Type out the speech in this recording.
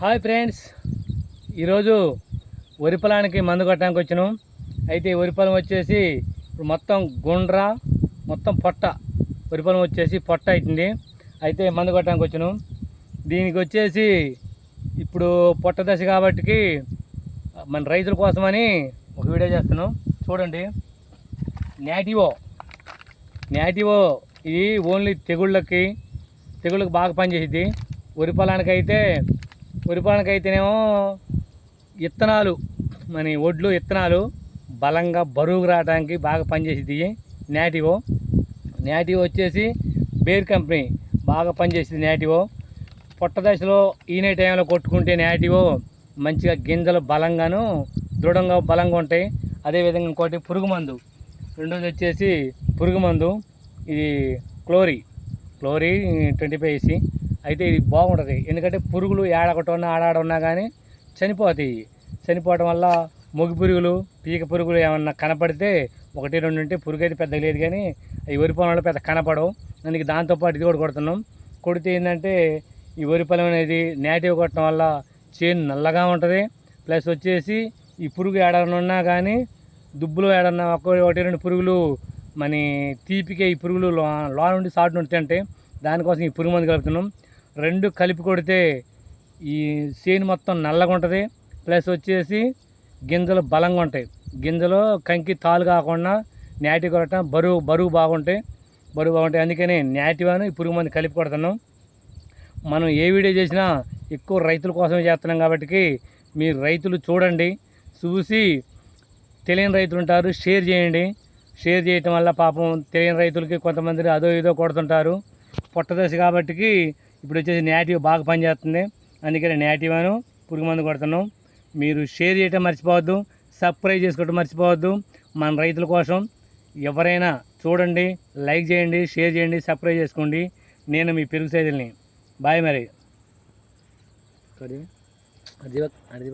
Hi friends. ఈరోజు వరి పొలానికి మందు కొట్టడానికి వచ్చినాం. అయితే వరి పొలం వచ్చేసి ఇప్పుడు మొత్తం గుండ్ర మొత్తం పొట్ట వరి పొలం వచ్చేసి పొట్ట అవుతుంది. అయితే మందు కొట్టడానికి వచ్చినాం. దీనికి వచ్చేసి ఇప్పుడు పొట్ట దశ కాబట్టికి మన రైతుల కోసమని ఒక వీడియో చేస్తున్నాం. చూడండి. నాటివో నాటివో ఇది ఓన్లీ తెగుళ్ళకి తెగుళ్ళకి బాగా పనిచేసింది వరి పొలానికి అయితే వరి అయితేనేమో విత్తనాలు మన ఒడ్లు విత్తనాలు బలంగా బరువుకు రావడానికి బాగా పనిచేసిద్ది. నేటివో నేటివో వచ్చేసి బేర్ కంపెనీ బాగా పనిచేసింది నాటివో. పొట్ట దశలో ఈనే టైంలో కొట్టుకుంటే నాటివో మంచిగా గింజలు బలంగాను దృఢంగా బలంగా ఉంటాయి. అదేవిధంగా ఇంకోటి పురుగు మందు రెండోది వచ్చేసి పురుగు మందు ఇది క్లోరీ క్లోరీ ట్వంటీ ఫైవ్ ఇసి అయితే ఇది బాగుంటుంది. ఎందుకంటే పురుగులు ఏడొకటి ఆడాడున్నా ఉన్నా కానీ చనిపోతాయి. చనిపోవడం వల్ల మొగి పురుగులు పీక పురుగులు ఏమన్నా కనపడితే ఒకటి రెండు ఉంటే పురుగు అయితే పెద్ద లేదు కానీ ఈ వరి పొలంలో పెద్ద కనపడవు. అందుకే దాంతోపాటు ఇది కూడా కొడుతున్నాం. కొడితే ఏంటంటే ఈ వరి పొలం అనేది నేటివ్ కొట్టడం వల్ల చేను నల్లగా ఉంటుంది. ప్లస్ వచ్చేసి ఈ పురుగు ఏడన్నా ఉన్నా కానీ దుబ్బులు ఏడన్నా ఒక ఒకటి రెండు పురుగులు మన తీపికే ఈ పురుగులు లో లో నుండి సాటు నుండి తింటే దానికోసం ఈ పురుగు మందు కలుపుతున్నాం. రెండు కలిపి కొడితే ఈ చేను మొత్తం నల్లగా ఉంటుంది. ప్లస్ వచ్చేసి గింజలు బలంగా ఉంటాయి. గింజలు కంకి తాలు కాకుండా నాటి కొట్టడం బరువు బరువు బాగుంటాయి. బరువు బాగుంటాయి. అందుకని నాటివాను ఈ పురుగు మంది కలిపి కొడుతున్నాం. మనం ఏ వీడియో చేసినా ఎక్కువ రైతుల కోసమే చేస్తున్నాం కాబట్టి మీరు రైతులు చూడండి చూసి తెలియని రైతులు ఉంటారు షేర్ చేయండి. షేర్ చేయటం వల్ల పాపం తెలియని రైతులకి కొంతమంది అదో ఇదో కొడుతుంటారు. పొట్టదశ కాబట్టికి ఇప్పుడు వచ్చేసి నేటివ్ బాగా పనిచేస్తుంది. అందుకని నేటివ్ అను పురుగు మందు కొడుతున్నాం. మీరు షేర్ చేయటం మర్చిపోవద్దు సబ్స్క్రైబ్ చేసుకోవటం మర్చిపోవద్దు. మన రైతుల కోసం ఎవరైనా చూడండి లైక్ చేయండి షేర్ చేయండి సబ్స్క్రైబ్ చేసుకోండి. నేను మీ పెరుగు సైజుల్ని బాయ్ మరి. అది అది